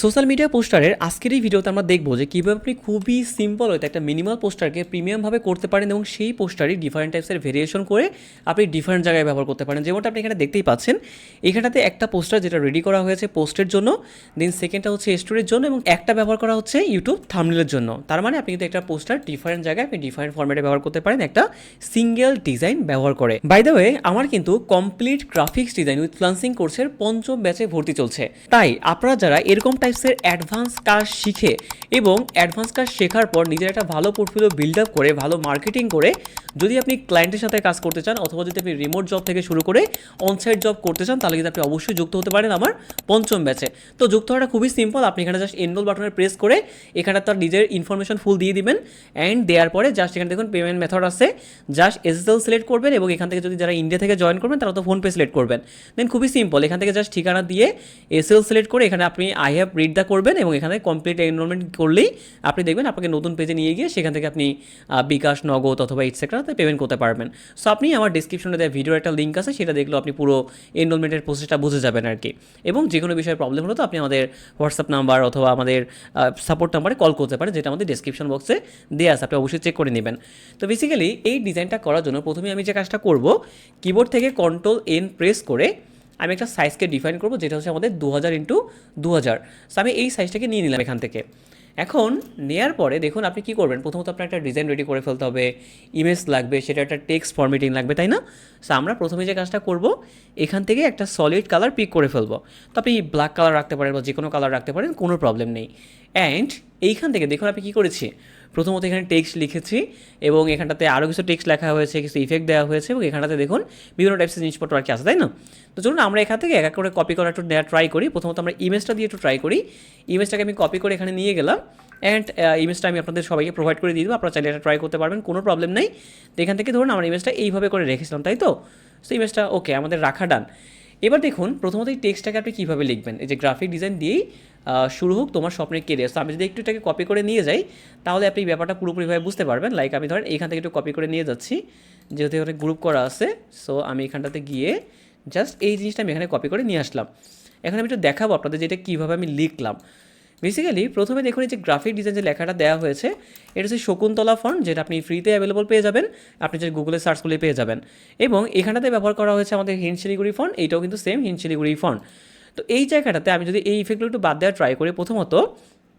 Social media পোস্টারের আজকের এই ভিডিওতে আমরা দেখব যে কীভাবে আপনি খুবই সিম্পল হয়তো একটা মিনিমাল পোস্টারকে প্রিমিয়ামভাবে করতে পারেন এবং সেই পোস্টারই ডিফারেন্ট টাইপসের ভেরিয়েশন করে আপনি ডিফারেন্ট জায়গায় ব্যবহার করতে পারেন। যেমনটা আপনি এখানে দেখতেই পাচ্ছেন, এখানটাতে একটা পোস্টার যেটা রেডি করা হয়েছে পোস্টের জন্য দেন সেকেন্ডটা হচ্ছে স্টোরির জন্য এবং একটা ব্যবহার করা হচ্ছে ইউটিউব থামনেলের জন্য। তার মানে আপনি কিন্তু একটা পোস্টার ডিফারেন্ট জায়গায় আপনি ডিফারেন্ট ফরম্যাটে ব্যবহার করতে পারেন, একটা সিঙ্গেল ডিজাইন ব্যবহার করে। বাই দ্য ওয়ে আমার কিন্তু complete graphics design with freelancing কোর্সের পঞ্চম ব্যাচে ভর্তি চলছে। তাই আপনারা যারা এরকম টাইপসের অ্যাডভান্স কাজ শিখে এবং অ্যাডভান্স কাজ শেখার পর নিজের একটা ভালো পোর্টফোলিও বিল্ড আপ করে, ভালো মার্কেটিং করে যদি আপনি ক্লায়েন্টের সাথে কাজ করতে চান অথবা যদি আপনি রিমোট জব থেকে শুরু করে অনসাইট জব করতে চান, তাহলে কিন্তু আপনি অবশ্যই যুক্ত হতে পারেন আমার পঞ্চম ব্যাচে তো যুক্ত হওয়াটা খুবই সিম্পল আপনি এখানে জাস্ট এনরোল বাটনে প্রেস করে এখানে তার নিজের ইনফরমেশন ফুল দিয়ে দিবেন অ্যান্ড দেওয়ার পরে জাস্ট এখানে দেখুন পেমেন্ট মেথড আছে জাস্ট এসএসএল সিলেক্ট করবেন এবং এখান থেকে যদি যারা ইন্ডিয়া থেকে জয়েন করবেন, তারা তো ফোনপে সিলেক্ট করবেন। দেন খুবই সিম্পল এখান থেকে জাস্ট ঠিকানা দিয়ে এসএল সিলেক্ট করে এখানে আপনি আই হ্যাভ রিড দ্য করবেন এবং এখানে কমপ্লিট এনরোলমেন্ট করলেই আপনি দেখবেন আপনাকে নতুন পেজে নিয়ে গিয়ে সেখান থেকে আপনি বিকাশ, নগদ অথবা ইটসেট্রাতে পেমেন্ট করতে পারবেন। সো আপনি আমার ডিসক্রিপশনে দেওয়া ভিডিওর একটা লিঙ্ক আছে, সেটা দেখলেও আপনি পুরো এনরোলমেন্টের প্রসেসটা বুঝে যাবেন আর কি এবং যে কোনো বিষয়ে প্রবলেম হলে তো আপনি আমাদের হোয়াটসঅ্যাপ নাম্বার অথবা আমাদের সাপোর্ট নাম্বারে কল করতে পারেন, যেটা আমাদের ডিসক্রিপশন বক্সে দেওয়া আছে, আপনি অবশ্যই চেক করে নেবেন। তো বেসিক্যালি এই ডিজাইনটা করার জন্য প্রথমে আমি যে কাজটা করব কিবোর্ড থেকে কন্ট্রোল এন প্রেস করে আমি একটা সাইজকে ডিফাইন করব, যেটা হচ্ছে আমাদের দু হাজার ইন্টু দু হাজার সো আমি এই সাইজটাকে নিয়ে নিলাম এখান থেকে। এখন, নেয়ার পরে দেখুন আপনি কি করবেন? প্রথমত আপনার একটা ডিজাইন রেডি করে ফেলতে হবে। ইমেজ লাগবে, সেটা একটা টেক্সট ফর্মেটিং লাগবে, তাই না? সো আমরা প্রথমে যে কাজটা করব, এখান থেকে একটা সলিড কালার পিক করে ফেলব। তো আপনি ব্ল্যাক কালার রাখতে পারেন বা যে কোনো কালার রাখতে পারেন, কোনো প্রবলেম নেই। অ্যান্ড এইখান থেকে দেখুন আপনি কী করেছি? প্রথমত এখানে টেক্সট লিখেছি এবং এখানটাতে আরও কিছু টেক্সট লেখা হয়েছে, কিছু ইফেক্ট দেওয়া হয়েছে এবং এখানটাতে দেখুন বিভিন্ন টাইপসের জিনিসপত্র আর কি আছে, তাই না? তো চলুন আমরা এখান থেকে এক এক করে কপি করা একটু ট্রাই করি। প্রথমত আমরা ইমেজটা দিয়ে একটু ট্রাই করি। ইমেজটাকে আমি কপি করে এখানে নিয়ে গেলাম অ্যান্ড ইমেজটা আমি আপনাদের সবাইকে প্রোভাইড করে দিয়ে দেবো। আপনারা চাইলে এটা ট্রাই করতে পারবেন, কোনো প্রবলেম নেই। তো এখান থেকে ধরুন আমরা ইমেজটা এইভাবে করে রেখেছিলাম, তাই তো? সো ইমেজটা ওকে আমাদের রাখা ডান এবার দেখুন, প্রথমত এই টেক্সটটাকে আপনি কীভাবে লিখবেন? এই যে গ্রাফিক ডিজাইন দিয়েই শুরু হোক তোমার স্বপ্নের কেরিয়ার তো আমি যদি একটু এটাকে কপি করে নিয়ে যাই, তাহলে আপনি ব্যাপারটা পুরোপুরিভাবে বুঝতে পারবেন। লাইক আমি ধরেন এইখান থেকে একটু কপি করে নিয়ে যাচ্ছি। যেহেতু এখানে গ্রুপ করা আছে সো আমি এখানটাতে গিয়ে জাস্ট এই জিনিসটা আমি এখানে কপি করে নিয়ে আসলাম। এখন আমি একটু দেখাবো আপনাদের যে এটা কীভাবে আমি লিখলাম। বেসিক্যালি প্রথমে দেখুন এই যে গ্রাফিক ডিজাইন যে লেখাটা দেওয়া হয়েছে, এটা হচ্ছে শকুন্তলা ফন্ট যেটা আপনি ফ্রিতে অ্যাভেলেবল পেয়ে যাবেন। আপনি যে গুগলে সার্চ করলে পেয়ে যাবেন। এবং এখানটাতে ব্যবহার করা হয়েছে আমাদের হিন শিলিগুড়ি ফন্ট এইটাও কিন্তু সেম হিন শিলিগুড়ি ফন্ট তো এই জায়গাটাতে আমি যদি এই ইফেক্টগুলো একটু বাদ দেওয়া ট্রাই করি, প্রথমত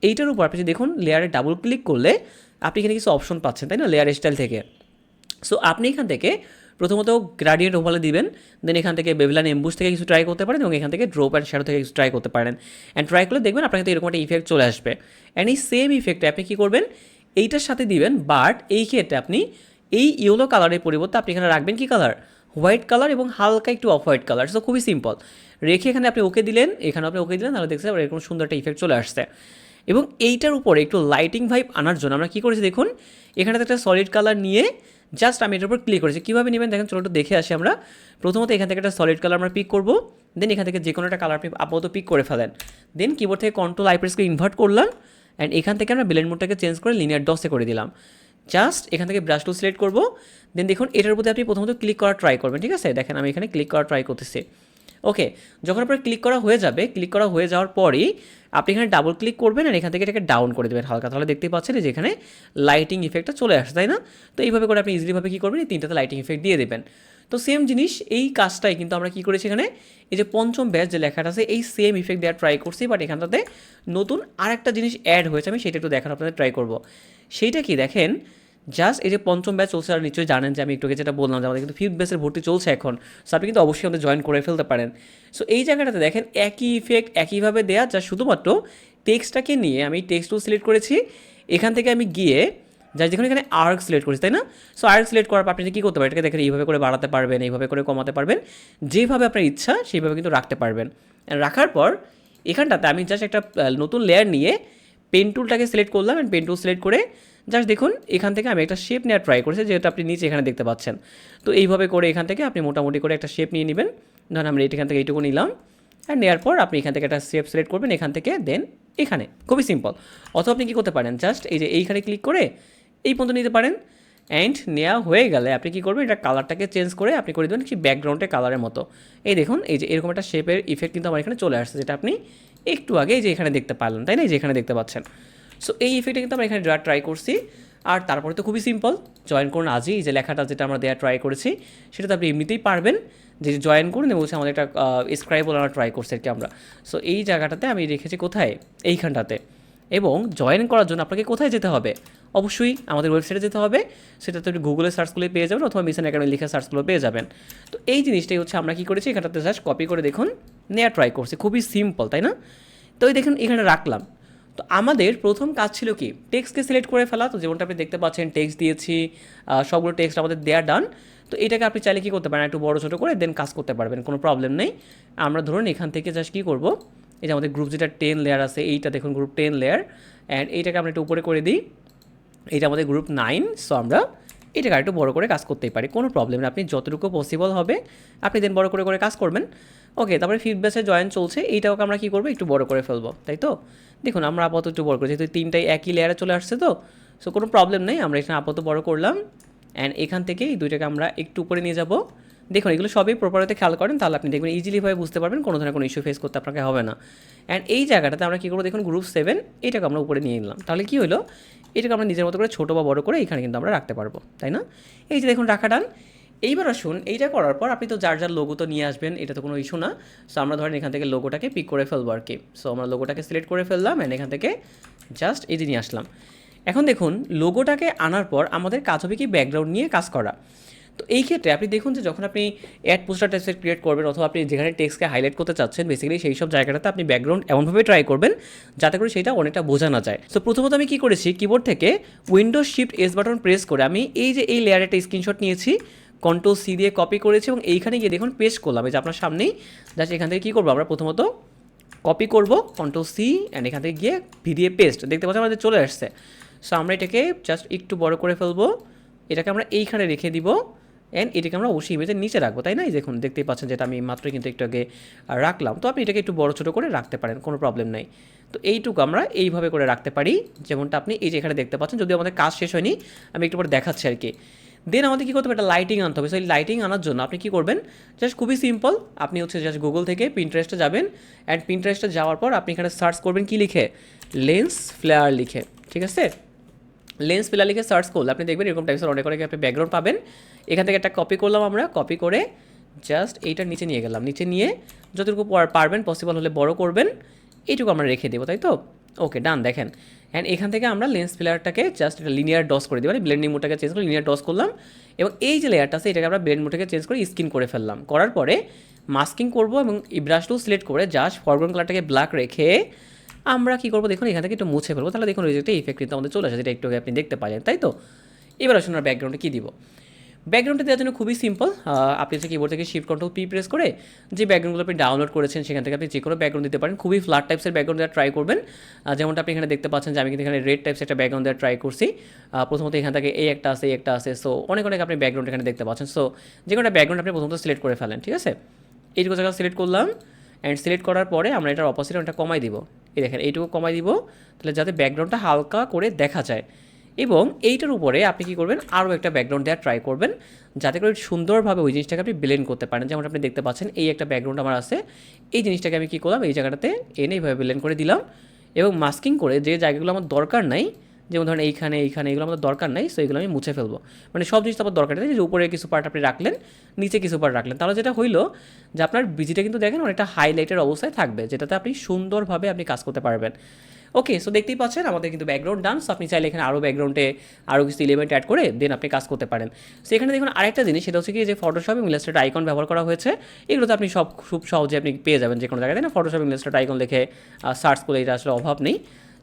এইটার উপর আপনি দেখুন লেয়ারে ডাবল ক্লিক করলে আপনি এখানে কিছু অপশন পাচ্ছেন, তাই না? লেয়ার স্টাইল থেকে। সো আপনি এখান থেকে প্রথমত গ্রাডিয়েন্ট ওভালে দিবেন দেন এখান থেকে বেভিলান এম্বুস থেকে কিছু ট্রাই করতে পারেন এবং এখান থেকে ড্রপ অ্যান্ড শ্যাডো থেকে কিছু ট্রাই করতে পারেন। অ্যান্ড ট্রাই করলে দেখবেন আপনার কিন্তু এরকম একটা ইফেক্ট চলে আসবে। অ্যান্ড এই সেম ইফেক্টে আপনি কী করবেন? এইটার সাথে দিবেন বাট এই ক্ষেত্রে আপনি এই ইয়েলো কালারের পরিবর্তে আপনি এখানে রাখবেন কী কালার হোয়াইট কালার এবং হালকা একটু অফ হোয়াইট কালার সো খুবই সিম্পল রেখে এখানে আপনি ওকে দিলেন এখানে আপনি ওকে দিলেন, তাহলে দেখছেন এরকম সুন্দর একটা ইফেক্ট চলে আসছে। এবং এইটার উপরে একটু লাইটিং ভাইব আনার জন্য আমরা কী করেছি দেখুন, এখানে একটা সলিড কালার নিয়ে জাস্ট আমি এটার উপর ক্লিক করেছি। কীভাবে নেবেন দেখেন, চলো একটু দেখে আসি আমরা। প্রথমত এখান থেকে একটা সলিড কালার আমরা পিক করব দেন এখান থেকে যে কোনো একটা কালার আপনি আপাতত পিক করে ফেলেন। দেন কিবোর্ড থেকে কন্ট্রোল আইপ্রেসকে ইনভার্ট করলাম অ্যান্ড এখান থেকে আমরা ব্লেন্ড মোডটাকে চেঞ্জ করে লিনিয়ার ডসে করে দিলাম। জাস্ট এখান থেকে ব্রাশ টুল সিলেক্ট করব দেন দেখুন এটার উপরে আপনি প্রথমত ক্লিক করা ট্রাই করবেন, ঠিক আছে? দেখেন আমি এখানে ক্লিক করা ট্রাই করতেছি। ওকে, যখন আপনার ক্লিক করা হয়ে যাবে ক্লিক করা হয়ে যাওয়ার পরই আপনি এখানে ডাবল ক্লিক করবেন আর এখান থেকে এটাকে ডাউন করে দেবেন হালকা। তাহলে দেখতে পাচ্ছেন যে এখানে লাইটিং ইফেক্টটা চলে আসে তাই না? তো এইভাবে করে আপনি ইজিলিভাবে কী করবেন, এই তিনটাতে লাইটিং ইফেক্ট দিয়ে দেবেন। তো সেম জিনিস, এই কাজটাই কিন্তু আমরা কী করেছি এখানে? এই যে পঞ্চম ব্যাচ যে লেখাটা আছে, এই সেম ইফেক্ট দেওয়ার ট্রাই করছি বাট এখানটাতে নতুন আরেকটা জিনিস অ্যাড হয়েছে, আমি সেটা একটু দেখার আপনাদের ট্রাই করব। সেইটা কি দেখেন জাস্ট এই যে পঞ্চম ব্যাচ চলছে, আর নিশ্চয়ই জানেন যে আমি একটু যেটা বললাম যে আমাদের কিন্তু ফিফথ ব্যাচের ভর্তি চলছে এখন। সো আপনি কিন্তু অবশ্যই আমাদের জয়েন করে ফেলতে পারেন। সো এই জায়গাটাতে দেখেন, একই ইফেক্ট একইভাবে দেয়া যা শুধুমাত্র টেক্সটটাকে নিয়ে আমি টেক্সটও সিলেক্ট করেছি। এখান থেকে আমি গিয়ে যা যেখানে এখানে আর্ক সিলেক্ট করেছি, তাই না? সো আর্ক সিলেক্ট করার পর আপনি কী করতে পারেন, এটাকে দেখেন, এইভাবে করে বাড়াতে পারবেন, এইভাবে করে কমাতে পারবেন। যেভাবে আপনার ইচ্ছা, সেইভাবে কিন্তু রাখতে পারবেন। রাখার পর এখানটাতে আমি জাস্ট একটা নতুন লেয়ার নিয়ে পেন টুলটাকে সিলেক্ট করলাম। অ্যান্ড পেন টুল সিলেক্ট করে জাস্ট দেখুন, এখান থেকে আমি একটা শেপ নেওয়ার ট্রাই করেছি যেটা আপনি নিচে এখানে দেখতে পাচ্ছেন। তো এইভাবে করে এখান থেকে আপনি মোটামুটি করে একটা শেপ নিয়ে নেবেন। ধরুন আমরা এখান থেকে এইটুকু নিলাম। আর নেওয়ার পর আপনি এখান থেকে একটা শেপ সিলেক্ট করবেন, এখান থেকে দেন এখানে। খুবই সিম্পল অথবা আপনি কী করতে পারেন জাস্ট এই যে এইখানে ক্লিক করে এই পর্যন্ত নিতে পারেন। অ্যান্ড নেওয়া হয়ে গেলে আপনি কী করবেন, এটা কালারটাকে চেঞ্জ করে আপনি করে দেবেন কি ব্যাকগ্রাউন্ডে কালারের মতো। এই দেখুন, এই যে এরকম একটা শেপের ইফেক্ট কিন্তু আমার এখানে চলে আসছে, যেটা আপনি একটু আগে যে এখানে দেখতে পারলেন, তাই না? এই যে এখানে দেখতে পাচ্ছেন। সো এই ইফেক্টে কিন্তু আমরা এখানে দেওয়ার ট্রাই করছি। আর তারপরে তো খুবই সিম্পল জয়েন করুন আজই। এই যে লেখাটা যেটা আমরা দেওয়ার ট্রাই করেছি, সেটা তো আপনি এমনিতেই পারবেন। যে জয়েন করুন এবং আমাদের একটা স্ক্রাইব আমরা ট্রাই করছি আর কি আমরা। সো এই জায়গাটাতে আমি রেখেছি কোথায়? এইখানটাতে। এবং জয়েন করার জন্য আপনাকে কোথায় যেতে হবে? অবশ্যই আমাদের ওয়েবসাইটে যেতে হবে। সেটা তো গুগলে সার্চ করলে পেয়ে যাবেন অথবা মিশন একাডেমি লিখে সার্চ করলে পেয়ে যাবেন। তো এই জিনিসটাই হচ্ছে আমরা কী করেছি? এখানটাতে জাস্ট কপি করে দেখুন নেওয়া ট্রাই করছি। খুবই সিম্পল তাই না? তো এই দেখুন, এখানে রাখলাম। তো আমাদের প্রথম কাজ ছিল কি? টেক্সটকে সিলেক্ট করে ফেলা। তো যেমনটা আপনি দেখতে পাচ্ছেন টেক্সট দিয়েছি সবগুলো টেক্সট আমাদের দেয়া ডান তো এটাকে আপনি চাইলে কী করতে পারেন, একটু বড়, ছোটো করে দেন কাজ করতে পারবেন, কোনো প্রবলেম নেই। আমরা ধরুন এখান থেকে জাস্ট কী করব? এই যে আমাদের গ্রুপ যেটা টেন লেয়ার আছে, এইটা দেখুন গ্রুপ টেন লেয়ার অ্যান্ড এইটাকে আমরা একটু উপরে করে দিই। এটা আমাদের গ্রুপ নাইন সো আমরা এটাকে একটু বড় করে কাজ করতেই পারি, কোনো প্রবলেম নেই। আপনি যতটুকু পসিবল হবে, আপনি দেন বড় করে করে কাজ করবেন। ওকে তারপরে ফিডব্যাসে জয়েন চলছে। এইটাকে আমরা কী করব? একটু বড় করে ফেলব, তাই তো? দেখুন, আমরা আপাতত একটু বড় করি যেহেতু তিনটাই একই লেয়ারে চলে আসছে তো সো কোনো প্রবলেম নেই। আমরা এখানে আপাতত বড় করলাম। অ্যান্ড এখান থেকে এই দুইটাকে আমরা একটু উপরে নিয়ে যাব। দেখুন, এগুলো সবই প্রপারতে খেয়াল করেন, তাহলে আপনি দেখবেন ইজিলিভাবে বুঝতে পারবেন, কোনো ধরনের কোনো ইস্যু ফেস করতে আপনাকে হবে না। অ্যান্ড এই জায়গাটাতে আমরা কী করব, দেখুন গ্রুপ সেভেন এটাকে আমরা উপরে নিয়ে নিলাম। তাহলে কী হলো? এটাকে আমরা নিজের মতো করে ছোটো বা বড় করে এখানে কিন্তু আমরা রাখতে পারব, তাই না? এই যে দেখুন, রাখা ডান। এইবার আসুন, এইটা করার পর আপনি তো যার যার লোগো তো নিয়ে আসবেন, এটা তো কোনো ইস্যু না। সো আমরা ধরেন এখান থেকে লোগোটাকে পিক করে ফেলব আর কি। সো আমরা লোগোটাকে সিলেক্ট করে ফেললাম অ্যান্ড এখান থেকে জাস্ট এই নিয়ে আসলাম। এখন দেখুন লোগোটাকে আনার পর আমাদের কাজ হবে কি ব্যাকগ্রাউন্ড নিয়ে কাজ করা। তো এই ক্ষেত্রে আপনি দেখুন যে যখন আপনি অ্যাড পোস্টার টেক্সট ক্রিয়েট করবেন অথবা আপনি যেখানে টেক্সটকে হাইলাইট করতে চাচ্ছেন বেসিক্যালি সেই সব জায়গাটাতে আপনি ব্যাকগ্রাউন্ড এমনভাবে ট্রাই করবেন, যাতে করে সেটা অনেকটা বোঝা না যায়। সো প্রথমত আমি কী করেছি কিবোর্ড থেকে window shift S button press করে আমি এই যে এই লেয়ারে একটা স্ক্রিনশট নিয়েছি কন্ট্রোল সি দিয়ে কপি করেছি এবং এইখানে গিয়ে দেখুন পেস্ট করলাম। এই যে আপনার সামনেই জাস্ট এখান থেকে কী করব আমরা? প্রথমত কপি করব কন্ট্রোল সি অ্যান্ড এখান থেকে গিয়ে ভি দিয়ে পেস্ট দেখতে পাচ্ছি আমাদের চলে আসছে। সো আমরা এটাকে জাস্ট একটু বড় করে ফেলব। এটাকে আমরা এইখানে রেখে দিব অ্যান্ড এটাকে আমরা অবশ্যই ইমেজের নিচে রাখব, তাই না? এই দেখুন, দেখতেই পাচ্ছেন যেটা আমি মাত্রই কিন্তু একটু আগে রাখলাম। তো আপনি এটাকে একটু বড় ছোটো করে রাখতে পারেন, কোনো প্রবলেম নাই। তো এইটুকু আমরা এইভাবে করে রাখতে পারি। যেমনটা আপনি এই যে এখানে দেখতে পাচ্ছেন, যদিও আমাদের কাজ শেষ হয়নি, আমি একটু পরে দেখাচ্ছি আর কি। দেন আমাদের কী করতে হবে? একটা লাইটিং আনতে হবে। সো এই লাইটিং আনার জন্য আপনি কী করবেন? জাস্ট খুবই সিম্পল আপনি হচ্ছে জাস্ট গুগল থেকে পিন্টারেস্টে যাবেন অ্যান্ড পিন্টারেস্টে যাওয়ার পর আপনি এখানে সার্চ করবেন কী লিখে? লেন্স ফ্লেয়ার লিখে। ঠিক আছে? লেন্স ফিলার লিখে সার্চ করলে আপনি দেখবেন এরকম টাইপসের অনেক অনেক আপনি ব্যাকগ্রাউন্ড পাবেন। এখান থেকে একটা কপি করলাম আমরা। কপি করে জাস্ট এইটার নিচে নিয়ে গেলাম। নিচে নিয়ে যতটুকু পারবেন পসিবল হলে বড় করবেন। এইটুকু আমরা রেখে দেবো, তাই তো? ওকে ডান দেখেন। অ্যান্ড এখান থেকে আমরা লেন্স ফিলারটাকে জাস্ট একটা লিনিয়ার ডস করে দিই মানে ব্লেন্ডিং মোডটাকে চেঞ্জ করে লিনিয়ার ডস করলাম। এবং এই যে লেয়ারটা আছে, এটাকে আমরা ব্লেন্ড মোডটাকে চেঞ্জ করে স্কিন করে ফেললাম। করার পরে মাস্কিং করব এবং এই ব্রাশটাও সিলেক্ট করে জাস্ট ফরগ্রাউন্ড কালারটাকে ব্ল্যাক রেখে আমরা কী করব? দেখুন, এখান থেকে একটু মুছে ফেলব। তাহলে দেখুন একটা ইফেক্ট কিন্তু আমাদের চলে আসে, যেটা একটু আপনি দেখতে পারেন তাই তো? এবার আসুন আমরা ব্যাকগ্রাউন্ডে কী দিব? ব্যাকগ্রাউন্ডটা দেওয়ার জন্য খুবই সিম্পল আপনি হচ্ছে কিবোর্ড থেকে শিফট কন্ট্রোল পি প্রেস করে যে ব্যাকগ্রাউন্ডগুলো আপনি ডাউনলোড করেছেন, সেখান থেকে আপনি যে কোনো ব্যাকগ্রাউন্ড দিতে পারেন। খুবই ফ্ল্যাট টাইপসের ব্যাকগ্রাউন্ড দেওয়ার ট্রাই করবেন। যেমনটা আপনি এখানে দেখতে পাচ্ছেন যে আমি কিন্তু এখানে রেড টাইপস একটা ব্যাকগ্রাউন্ড দেওয়ার ট্রাই করছি। প্রথমত এখান থেকে এই একটা আছে এই একটা আছে সো অনেক অনেক আপনি ব্যাকগ্রাউন্ড এখানে দেখতে পাচ্ছেন। সো যে কোনো ব্যাকগ্রাউন্ড আপনি প্রথমত সিলেক্ট করে ফেলেন, ঠিক আছে? এইটুকু জায়গা সিলেক্ট করলাম অ্যান্ড সিলেক্ট করার পরে আমরা এটার অপোজিট ওটা কমাই দিব। এই দেখেন, এইটুকু কমাই দিব। তাহলে যাতে ব্যাকগ্রাউন্ডটা হালকা করে দেখা যায়। এবং এইটার উপরে আপনি কী করবেন, আরও একটা ব্যাকগ্রাউন্ড দেওয়ার ট্রাই করবেন, যাতে করে সুন্দরভাবে ওই জিনিসটাকে আপনি ব্লেন্ড করতে পারেন। যেমন আপনি দেখতে পাচ্ছেন, এই একটা ব্যাকগ্রাউন্ড আমার আছে। এই জিনিসটাকে আমি কী করলাম, এই জায়গাটাতে এনে এইভাবে ব্লেন্ড করে দিলাম এবং মাস্কিং করে যে জায়গাগুলো আমার দরকার নাই, যেমন ধরেন এইখানে এইখানে, এগুলো আমাদের দরকার নাই সো এগুলো আমি মুছে ফেলব। মানে সব জিনিস আমার দরকার নেই, যে উপরে কিছু পার্ট আপনি রাখলেন, নিচে কিছু পার্ট রাখলেন। তাহলে যেটা হইল যে আপনার বিজিটা কিন্তু দেখেন অনেকটা হাইলাইটের অবস্থায় থাকবে, যেটাতে আপনি সুন্দরভাবে আপনি কাজ করতে পারবেন। ওকে সো দেখতেই পাচ্ছেন আমাদের কিন্তু ব্যাকগ্রাউন্ড ডান্স আপনি চাইলে এখানে আরও ব্যাকগ্রাউন্ডে আরও কিছু এলিমেন্ট অ্যাড করে দেন আপনি কাজ করতে পারেন। সো এখানে দেখুন আরেকটা জিনিস, সেটা হচ্ছে কি যে ফটোশপ এবং ইলাস্ট্রেট আইকন ব্যবহার করা হয়েছে। এগুলোতে আপনি সব খুব সহজে আপনি পেয়ে যাবেন যে কোনো জায়গায় না? ফটোশপ ইলাস্ট্রেট আইকন লিখে সার্চ করলে এটা আসলে অভাব নেই।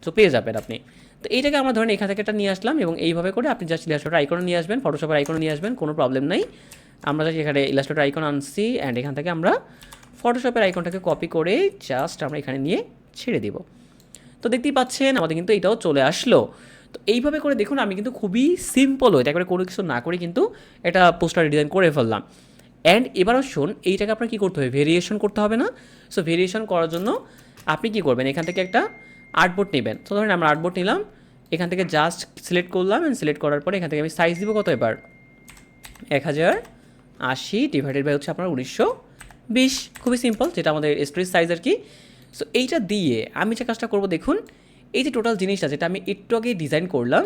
তো পেয়ে যাবেন আপনি। তো এইটাকে আমরা ধরেন এখান থেকে একটা নিয়ে আসলাম এবং এইভাবে করে আপনি জাস্ট ইলাস্ট্রেটর আইকনে নিয়ে আসবেন ফটোশপের আইকনে নিয়ে আসবেন, কোনো প্রবলেম নাই। আমরা জাস্ট এখানে ইলাস্ট্রেটর আইকন আনছি অ্যান্ড এখান থেকে আমরা ফটোশপের আইকনটাকে কপি করে জাস্ট আমরা এখানে নিয়ে ছেড়ে দিব। তো দেখতেই পাচ্ছেন, আমাদের কিন্তু এটাও চলে আসলো। তো এইভাবে করে দেখুন, আমি কিন্তু খুবই সিম্পল হয়ে একবারে কোনো কিছু না করে কিন্তু এটা পোস্টার ডিজাইন করে ফেললাম। অ্যান্ড এবার আসুন, এইটাকে আপনার কী করতে হবে? ভেরিয়েশন করতে হবে না? সো ভেরিয়েশন করার জন্য আপনি কি করবেন? এখান থেকে একটা আর্টবোর্ড নেবেন। তো ধরেন আমরা আর্টবোর্ড নিলাম, এখান থেকে জাস্ট সিলেক্ট করলাম অ্যান্ড সিলেক্ট করার পরে এখান থেকে আমি সাইজ দিব কত এবার? এক হাজার আশি ডিভাইডেড বাই হচ্ছে আপনার উনিশশো বিশ। খুবই সিম্পল যেটা আমাদের স্টোরেজ সাইজ আর কি। সো এইটা দিয়ে আমি যে কাজটা করব, দেখুন, এই যে টোটাল জিনিসটা যেটা আমি একটু আগে ডিজাইন করলাম,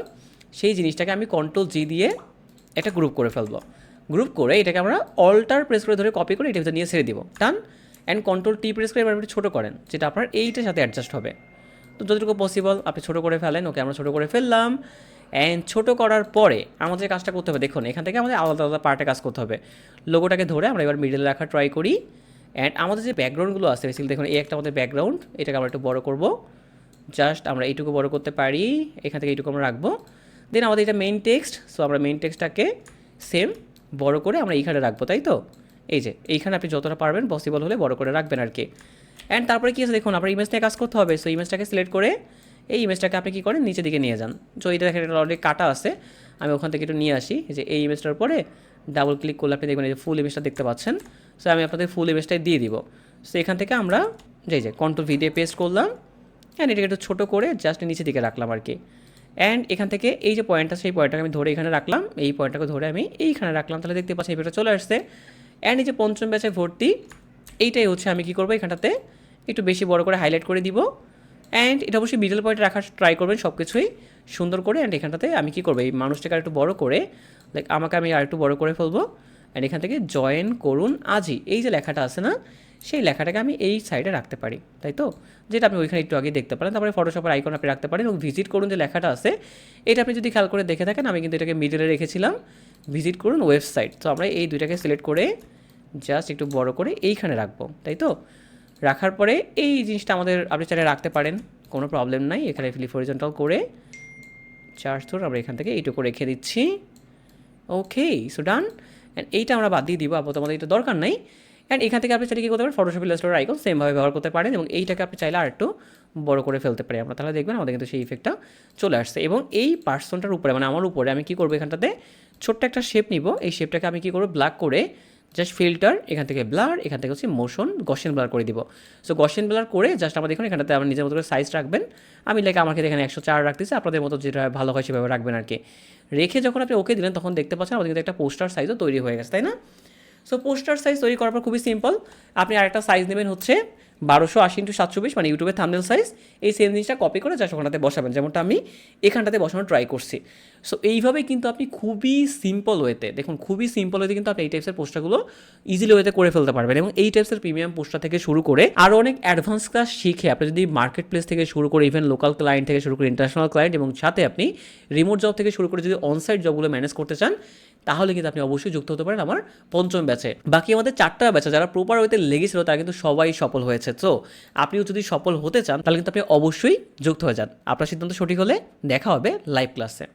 সেই জিনিসটাকে আমি কন্ট্রোল জি দিয়ে একটা গ্রুপ করে ফেলব। গ্রুপ করে এটাকে আমরা অল্টার প্রেস করে ধরে কপি করে এটা নিয়ে ছেড়ে দিব। টান অ্যান্ড কন্ট্রোল টি প্রেস করে এবার একটু ছোটো করেন, যেটা আপনার এইটার সাথে অ্যাডজাস্ট হবে। তো যতটুকু পসিবল আপনি ছোটো করে ফেলেন, ওকে আমরা ছোটো করে ফেললাম। অ্যান্ড ছোটো করার পরে আমাদের কাজটা করতে হবে, দেখুন, এখান থেকে আমাদের আলাদা আলাদা পার্টে কাজ করতে হবে। লোগোটাকে ধরে আমরা এবার মিডলে রাখা ট্রাই করি। অ্যান্ড আমাদের যে ব্যাকগ্রাউন্ডগুলো আছে বেসিক্যালি দেখুন, এই একটা আমাদের ব্যাকগ্রাউন্ড এটাকে আমরা একটু বড় করব। জাস্ট আমরা এইটুকু বড় করতে পারি, এখান থেকে এইটুকু আমরা রাখব। দেন আমাদের এটা মেইন টেক্সট সো আমরা মেইন টেক্সটটাকে সেম বড় করে আমরা এইখানে রাখব, তাই তো? এই যে, এইখানে আপনি যতটা পারবেন পসিবল হলে বড় করে রাখবেন আর কি অ্যান্ড তারপরে কী আছে দেখুন, আপনার ইমেজ নিয়ে কাজ করতে হবে। সো ইমেজটাকে সিলেক্ট করে, এই ইমেজটাকে আপনি কী করেন, নিচের দিকে নিয়ে যান। সো এটা দেখেন, এটা অলরেডি কাটা আছে। আমি ওখান থেকে একটু নিয়ে আসি। যে, এই ইমেজটার পরে ডাবল ক্লিক করলে আপনি দেখবেন এই যে ফুল ইমেজটা দেখতে পাচ্ছেন। সো আমি আপনাদের ফুল ইমেজটাই দিয়ে দিব। সো এখান থেকে আমরা যে যে কন্ট্রোল ভি দিয়ে পেস্ট করলাম অ্যান্ড এটাকে একটু ছোটো করে জাস্ট নিচের দিকে রাখলাম আর কি অ্যান্ড এখান থেকে এই যে পয়েন্টটা সেই পয়েন্টটাকে আমি ধরে এখানে রাখলাম। এই পয়েন্টটাকে ধরে আমি এইখানে রাখলাম। তাহলে দেখতে পাচ্ছি এই চলে আসছে। অ্যান্ড এই যে পঞ্চম ব্যাচে ভর্তি, এইটাই হচ্ছে আমি কী করব এখানটাতে, একটু বেশি বড় করে হাইলাইট করে দিব। অ্যান্ড এটা অবশ্যই মিডল পয়েন্টে রাখার ট্রাই করবেন সব কিছুই সুন্দর করে। অ্যান্ড এখানটাতে আমি কী করব, এই মানুষটাকে আর একটু বড় করে লাইক আমাকে আমি আর একটু বড় করে ফেলব। অ্যান্ড এখান থেকে জয়েন করুন আজই। এই যে লেখাটা আছে না, সেই লেখাটাকে আমি এই সাইডে রাখতে পারি, তাই তো? যেটা আপনি ওইখানে একটু আগে দেখতে পারেন, তারপরে ফটোশপের আইকন আপনি রাখতে পারেন এবং ভিজিট করুন যে লেখাটা আছে। এটা আপনি যদি খেয়াল করে দেখে থাকেন, আমি কিন্তু এটাকে মিডলে রেখেছিলাম। ভিজিট করুন ওয়েবসাইট তো আমরা এই দুইটাকে সিলেক্ট করে জাস্ট একটু বড় করে এইখানে রাখব, তাই তো? রাখার পরে এই জিনিসটা আমাদের আপনি চাইলে রাখতে পারেন, কোনো প্রবলেম নাই। এখানে ফিলিপ হরিজন্টাল করে চার্জ ধরুন, আমরা এখান থেকে এইটুকু রেখে দিচ্ছি। ওকে সো ডান অ্যান্ড এইটা আমরা বাদ দিয়ে দিব, আপাতত আমাদের এটা দরকার নাই। অ্যান্ড এখান থেকে আপনি চাইলে কী করতে পারেন ফটোশপ ইলাস্ট্রেটর আইকন সেমভাবে ব্যবহার করতে পারেন এবং এইটাকে আপনি চাইলে আর একটু বড় করে ফেলতে পারি আমরা। তাহলে দেখবেন আমাদের কিন্তু সেই ইফেক্টটা চলে আসছে। এবং এই পার্সনটার উপরে মানে আমার উপরে আমি কী করব এখানটাতে? ছোট্ট একটা শেপ নিব। এই শেপটাকে আমি কী করব? ব্ল্যাক করে জাস্ট ফিল্টার এখান থেকে ব্লার এখান থেকে হচ্ছে মোশন গসেন ব্লার করে দিব। সো গসেন ব্লার করে জাস্ট আমাদের দেখুন, এখানটাতে আপনার নিজের মতো করে সাইজ রাখবেন। আমি লাইক আমাকে এখানে একশো চার রাখতেছি, আপনাদের মতো যেটা ভালো হয় সেভাবে রাখবেন আর কি। রেখে যখন আপনি ওকে দিলেন, তখন দেখতে পাচ্ছেন আমাদের কিন্তু একটা পোস্টার সাইজও তৈরি হয়ে গেছে, তাই না? সো পোস্টার সাইজ তৈরি করার পর খুবই সিম্পল আপনি আরেকটা সাইজ নেবেন হচ্ছে বারোশো আশি ইন্টু সাতশো বিশ মানে ইউটিউবের থামনেল সাইজ এই সেম জিনিসটা কপি করে জাস্ট ওখানটাতে বসাবেন। যেমনটা আমি এখানটাতে বসানো ট্রাই করছি। সো এইভাবেই কিন্তু আপনি খুবই সিম্পল ওয়েতে দেখুন, খুবই সিম্পল ওয়েতে কিন্তু আপনি এই টাইপসের পোস্টারগুলো ইজিলি ওয়েতে করে ফেলতে পারবেন এবং এই টাইপসের প্রিমিয়াম পোস্টার থেকে শুরু করে আরও অনেক অ্যাডভান্স ক্লাস শিখে আপনি যদি মার্কেট প্লেস থেকে শুরু করে ইভেন লোকাল ক্লায়েন্ট থেকে শুরু করে ইন্টারন্যাশনাল ক্লায়েন্ট এবং সাথে আপনি রিমোট জব থেকে শুরু করে যদি অনসাইট জবগুলো ম্যানেজ করতে চান তাহলে কিন্তু আপনি অবশ্যই যুক্ত হতে পারেন আমার পঞ্চম ব্যাচে। বাকি আমাদের চারটা ব্যাচে যারা প্রপার ওয়েতে লেগেছিল তারা কিন্তু সবাই সফল হয়েছে। তো আপনিও যদি সফল হতে চান, তাহলে কিন্তু আপনি অবশ্যই যুক্ত হয়ে যান। আপনার সিদ্ধান্ত সঠিক হলে দেখা হবে লাইভ ক্লাসে